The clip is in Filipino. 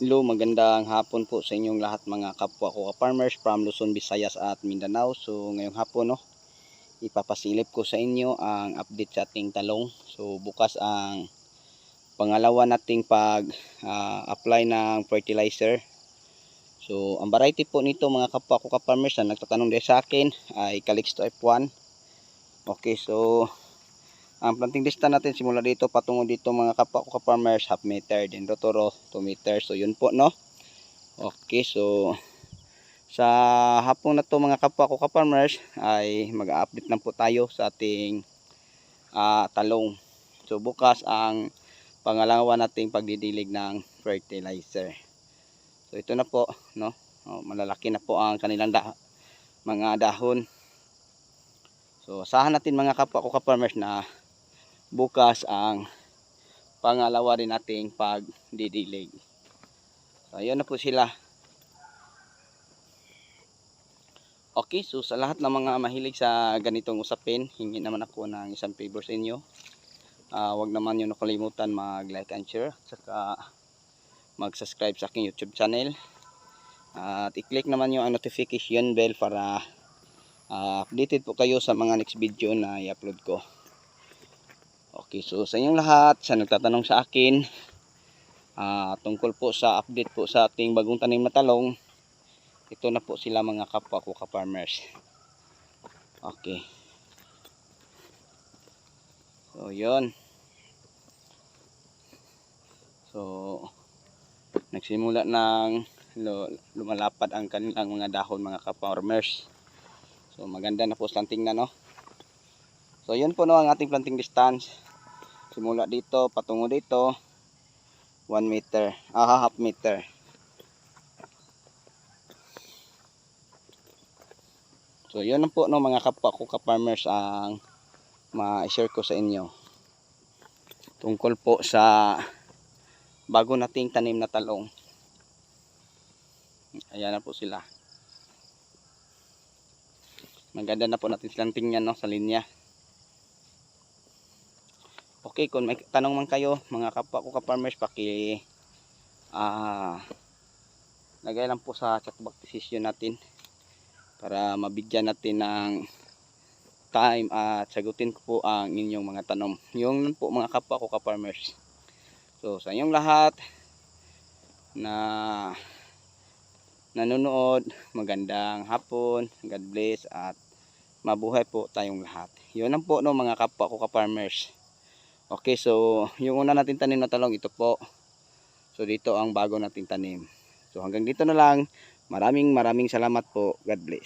Hello, magandang hapon po sa inyong lahat mga kapwa ko farmers from Luzon, Visayas at Mindanao. So ngayong hapon no, ipapasilip ko sa inyo ang update sa ating talong. So bukas ang pangalawa nating pag ah, apply ng fertilizer. So ang variety po nito mga kapwa ko farmers na nagtatanong din sa akin ay Calixto F1. Okay, so ang planting distance natin simula dito patungo dito mga kapwa ko farmers half meter din rotoro 2 meter so yun po no? Okay so sa hapon na to mga kapwa ko farmers ay mag-update na po tayo sa ating ah, talong. So bukas ang pangalawa nating pagdidilig ng fertilizer. So ito na po no? Oh, malalaki na po ang kanilang da mga dahon. So asahan natin mga kapwa ko farmers na bukas ang pangalawa rin nating pagdidilig. So, ayun na po sila. Okay, so sa lahat ng mga mahilig sa ganitong usapin, hingi naman ako ng isang favor sa inyo. Ah, wag naman nyo nakalimutan mag-like and share, at saka mag-subscribe sa aking YouTube channel. at i-click naman yung notification bell para ah, updated po kayo sa mga next video na i-upload ko. Okay, so sa inyong lahat, sa nagtatanong sa akin, ah, tungkol po sa update po sa ating bagong tanim na talong, ito na po sila mga kapwa ko ka-farmers. Okay. So, yun. So, nagsimula ng lu- lumalapad ang kanilang mga dahon mga ka-farmers. So, maganda na po silang tingnan, no? So yun po no ang ating planting distance. Simula dito patungo dito 1 meter, ah half meter. So yun po no mga kapwa ko ka-farmers ang ma-share ko sa inyo. Tungkol po sa bago nating tanim na talong. Ayan na po sila. Maganda na po natin silang tingnan no sa linya. Okay, kung may tanong man kayo, mga kapwa ko ka-farmers, paki ah lagay lang po sa chat box decision natin para mabigyan natin ng time at sagutin ko po ang inyong mga tanong. Yung po mga kapwa ko ka-farmers. So, sa inyong lahat na nanonood, magandang hapon, God bless at mabuhay po tayong lahat. Yun lang po no mga kapwa ko ka-farmers. Okay, so yung una natin tanim na talong ito po. So dito ang bago nating tanim. So hanggang dito na lang. Maraming maraming salamat po. God bless.